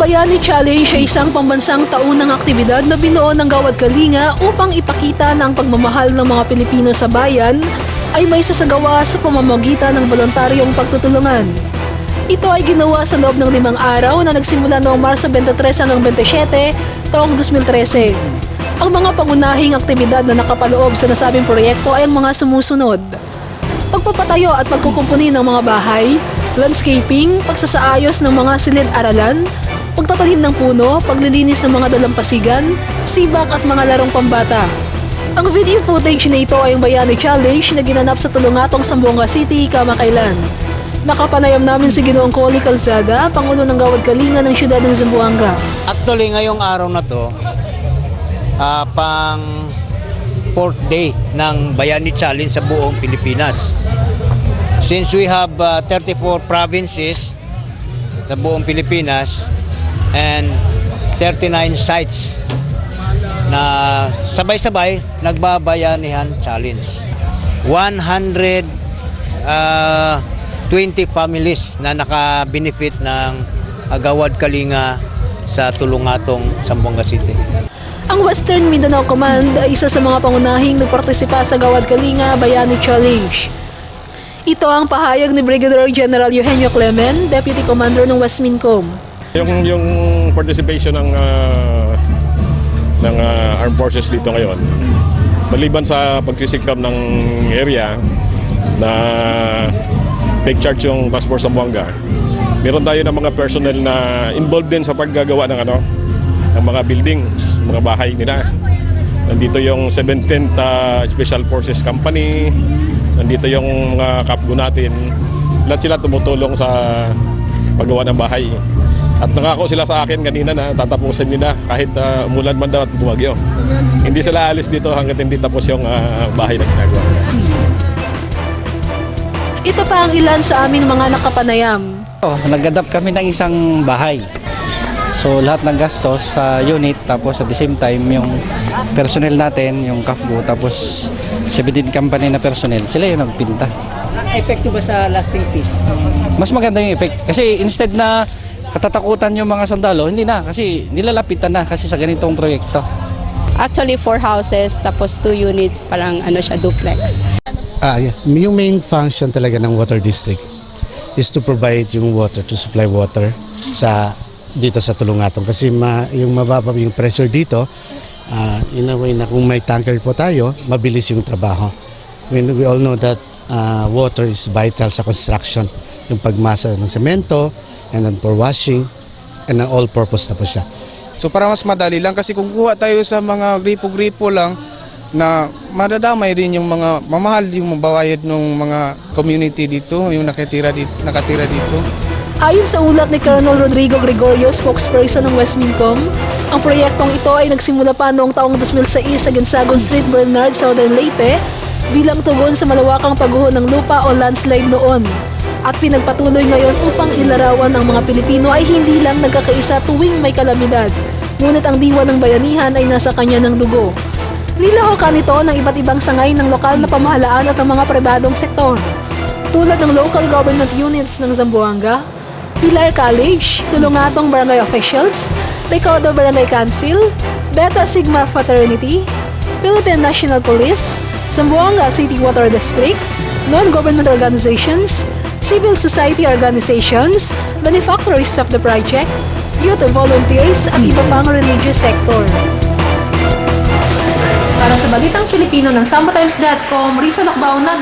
Bayani Challenge ay isang pambansang taunang aktibidad na binuo ng Gawad Kalinga upang ipakita na pagmamahal ng mga Pilipino sa bayan ay may sasagawa sa pamamagitan ng voluntaryong pagtutulungan. Ito ay ginawa sa loob ng limang araw na nagsimula noong Marso 23 hanggang 27 taong 2013. Ang mga pangunahing aktibidad na nakapaloob sa nasabing proyekto ay ang mga sumusunod. Pagpapatayo at pagkukumpuni ng mga bahay, landscaping, pagsasaayos ng mga silid-aralan, pagtatanim ng puno, paglilinis ng mga dalampasigan, sibak at mga larong pambata. Ang video footage na ito ay ang Bayani Challenge na ginanap sa Tulungatong Sambuanga City, kamakailan. Nakapanayam namin si Ginoong Coli Calzada, Pangulo ng Gawad Kalinga ng Siyudad ng Zamboanga. Actually, ngayong araw na to, ah, pang fourth day ng Bayani Challenge sa buong Pilipinas. Since we have ah, 34 provinces sa buong Pilipinas and 39 sites na sabay-sabay nagbabayanihan challenge. 100 ah, 20 families na naka-benefit ng Agawad Kalinga sa Tulungatong, Zamboanga City. Ang Western Mindanao Command ay isa sa mga pangunahing nagpartisipa sa Gawad Kalinga Bayani Challenge. Ito ang pahayag ni Brigadier General Eugenio Clemen, Deputy Commander ng West Mincom. Yung yung participation ng ah, ng ah, armed forces dito ngayon maliban sa pagsisikap ng area na take charge yung task force Zamboanga meron tayo ng mga personnel na involved din sa paggagawa ng ano ng mga buildings, mga bahay nila. Nandito yung 17th ah, Special Forces Company, nandito yung mga kapgo natin. Lahat sila tumutulong sa paggawa ng bahay. At nangako sila sa akin kanina na tatapusin nila kahit uh, umulan man daw at bumagyo. Hindi sila alis dito hanggat hindi tapos yung ah, bahay na ginagawa nila. Ito pa ang ilan sa aming mga nakapanayam. Oh, nag-adapt kami ng isang bahay. So lahat ng gastos sa unit tapos at the same time yung personnel natin, yung CAFGO tapos 17 company na personnel, sila yung nagpinta. Epekto ba sa lasting peace? Mas maganda yung effect kasi instead na katatakutan yung mga sandalo, hindi na kasi nilalapitan na kasi sa ganitong proyekto. Actually, four houses, tapos two units, parang ano siya, duplex. Ah, yeah. Yung main function talaga ng water district is to provide yung water, to supply water sa dito sa Tulungatong kasi ma, yung mababa yung pressure dito ah, in a way na kung may tanker po tayo mabilis yung trabaho when we all know that ah, water is vital sa construction yung pagmasa ng semento and then for washing and then all purpose na po siya So para mas madali lang kasi kung kuha tayo sa mga gripo-gripo lang na madadamay rin yung mga mamahal yung mababayad ng mga community dito, yung nakatira dito, nakatira dito. Ayon sa ulat ni Colonel Rodrigo Gregorio, spokesperson ng West Mincom, ang proyektong ito ay nagsimula pa noong taong 2006 sa Ginsagon Street, Bernard, Southern Leyte bilang tugon sa malawakang pagguho ng lupa o landslide noon. At pinagpatuloy ngayon upang ilarawan ang mga Pilipino ay hindi lang nagkakaisa tuwing may kalamidad, ngunit ang diwa ng bayanihan ay nasa kanya ng dugo. Nilahokan ito ng iba't ibang sangay ng lokal na pamahalaan at ng mga pribadong sektor tulad ng local government units ng Zamboanga, Pilar College, Tulungatong Barangay Officials, Recodo Barangay Council, Beta Sigma Fraternity, Philippine National Police, Zamboanga City Water District, non-government organizations, civil society organizations, benefactors of the project, youth volunteers at iba pang religious sector. Para sa Balitang Filipino ng SamboTimes.com, Risa Lakbao nag